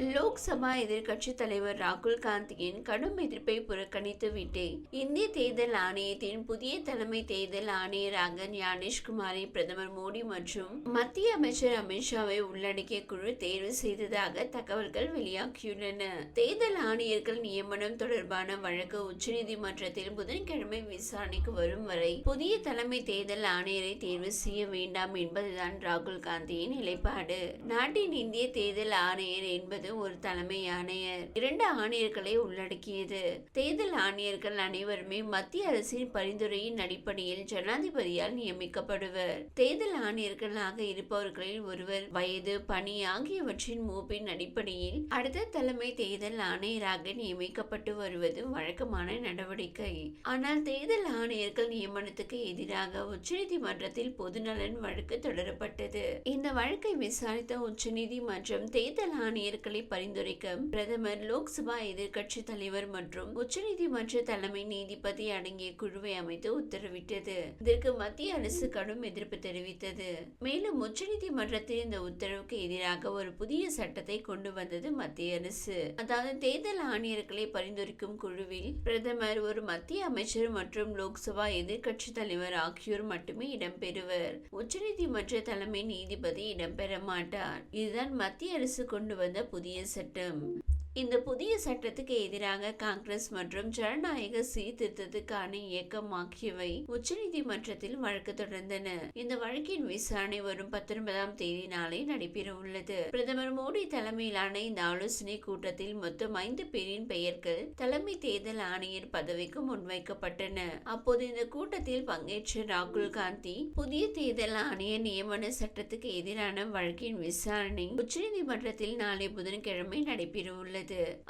லோக்சபா எதிர்க்கட்சி தலைவர் ராகுல் காந்தியின் கடும் எதிர்ப்பை புறக்கணித்துவிட்டு இந்திய தேர்தல் ஆணையத்தின் புதிய தலைமை தேர்தல் ஆணையராக ஞானேஷ்குமாரை பிரதமர் மோடி மற்றும் மத்திய அமைச்சர் அமித்ஷாவை உள்ளடக்கிய குழு தேர்வு செய்ததாக தகவல்கள் வெளியாகியுள்ளன. தேர்தல் ஆணையர்கள் நியமனம் தொடர்பான வழக்கு உச்சநீதிமன்றத்தில் புதன்கிழமை விசாரணைக்கு வரும் வரை புதிய தலைமை தேர்தல் ஆணையரை தேர்வு செய்ய வேண்டாம் என்பதுதான் ராகுல் காந்தியின் நிலைப்பாடு. நாட்டின் இந்திய தேர்தல் ஆணையர் என்பது ஒரு தலைமை ஆணையர் இரண்டு ஆணையர்களை உள்ளடக்கியது. தேர்தல் ஆணையர்கள் அனைவருமே மத்திய அரசின் பரிந்துரையின் அடிப்படையில் ஜனாதிபதியால் நியமிக்கப்படுவர். தேர்தல் ஆணையர்களாக இருப்பவர்களில் ஒருவர் வயது பணி ஆகியவற்றின் மூப்பின் அடிப்படையில் அடுத்த தலைமை தேர்தல் ஆணையராக நியமிக்கப்பட்டு வருவது வழக்கமான நடவடிக்கை. ஆனால் தேர்தல் ஆணையர்கள் நியமனத்துக்கு எதிராக உச்சநீதிமன்றத்தில் பொதுநலன் வழக்கு தொடரப்பட்டது. இந்த வழக்கை விசாரித்த உச்சநீதிமன்றம் தேர்தல் ஆணையர்களை பரிந்துரைக்க பிரதமர் லோக்சபா எதிர்க்கட்சி தலைவர் மற்றும் உச்சநீதிமன்ற தலைமை நீதிபதி அடங்கிய குழுவை அமைத்து உத்தரவிட்டது. இதற்கு மத்திய அரசு கடும் எதிர்ப்பு தெரிவித்தது. மேலும் உச்சநீதிமன்றத்தில் இந்த உத்தரவுக்கு எதிராக ஒரு புதிய சட்டத்தை கொண்டு வந்தது மத்திய அரசு. அதாவது தேர்தல் ஆணையர்களை பரிந்துரைக்கும் குழுவில் பிரதமர் ஒரு மத்திய அமைச்சர் மற்றும் லோக்சபா எதிர்க்கட்சி தலைவர் ஆகியோர் மட்டுமே இடம்பெறுவர். உச்சநீதிமன்ற தலைமை நீதிபதி இடம்பெற மாட்டார். இதுதான் மத்திய அரசு கொண்டு வந்த புதிய Is a term இந்த புதிய சட்டத்துக்கு எதிராக காங்கிரஸ் மற்றும் ஜனநாயக சீர்திருத்தத்துக்கான இயக்கம் ஆகியவை உச்சநீதிமன்றத்தில் வழக்கு தொடர்ந்தன. இந்த வழக்கின் விசாரணை வரும் பத்தொன்பதாம் தேதி நாளை நடைபெற உள்ளது பிரதமர் மோடி தலைமையிலான இந்த ஆலோசனை கூட்டத்தில் மொத்தம் ஐந்து பேரின் பெயர்கள் தலைமை தேர்தல் ஆணையர் பதவிக்கு முன்வைக்கப்பட்டன. அப்போது இந்த கூட்டத்தில் பங்கேற்ற ராகுல் காந்தி புதிய தேர்தல் ஆணைய நியமன சட்டத்துக்கு எதிரான வழக்கின் விசாரணை உச்சநீதிமன்றத்தில் நாளை புதன்கிழமை நடைபெற உள்ளது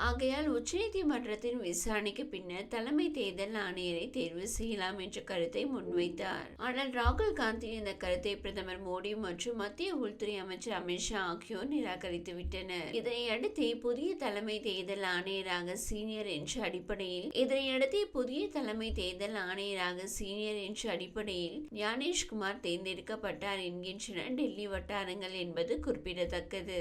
ஆகையால் உச்சநீதிமன்றத்தின் விசாரணைக்கு பின்னர் தலைமை தேர்தல் ஆணையரை தேர்வு செய்யலாம் என்ற கருத்தை முன்வைத்தார். ஆனால் ராகுல் காந்தியின் இந்த கருத்தை பிரதமர் மோடி மற்றும் மத்திய உள்துறை அமைச்சர் அமித்ஷா ஆகியோர் நிராகரித்து விட்டனர். இதனையடுத்து புதிய தலைமை தேர்தல் ஆணையராக சீனியர் என்ற அடிப்படையில் இதனையடுத்து புதிய தலைமை தேர்தல் ஆணையராக சீனியர் என்ற அடிப்படையில் ஞானேஷ்குமார் தேர்ந்தெடுக்கப்பட்டார் என்கின்றன டெல்லி வட்டாரங்கள் என்பது குறிப்பிடத்தக்கது.